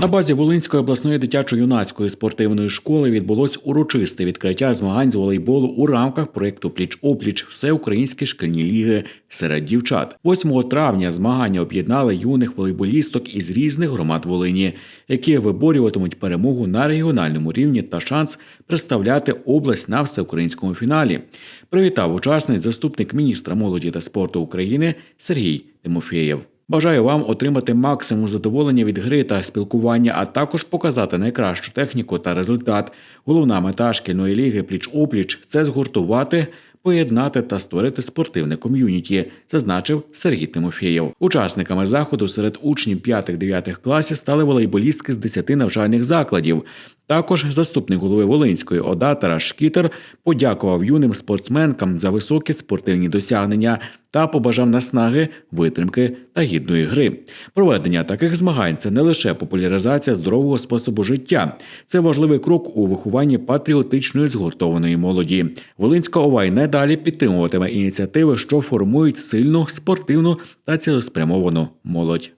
На базі Волинської обласної дитячо-юнацької спортивної школи відбулось урочисте відкриття змагань з волейболу у рамках проєкту Пліч-опліч Всеукраїнські шкільні ліги серед дівчат. 8 травня змагання об'єднали юних волейболісток із різних громад Волині, які виборюватимуть перемогу на регіональному рівні та шанс представляти область на всеукраїнському фіналі. Привітав учасниць заступник міністра молоді та спорту України Сергій Тимофєєв. Бажаю вам отримати максимум задоволення від гри та спілкування, а також показати найкращу техніку та результат. Головна мета шкільної ліги пліч-опліч це згуртувати, поєднати та створити спортивне ком'юніті, зазначив Сергій Тимофєєв. Учасниками заходу серед учнів 5-9 класів стали волейболістки з 10 навчальних закладів. Також заступник голови Волинської ОДА Тарас Шкітер подякував юним спортсменкам за високі спортивні досягнення та побажав наснаги, витримки та гідної гри. Проведення таких змагань це не лише популяризація здорового способу життя, це важливий крок у вихованні патріотичної згуртованої молоді. Волинська ОВА й надалі підтримуватиме ініціативи, що формують сильну спортивну та цілеспрямовану молодь.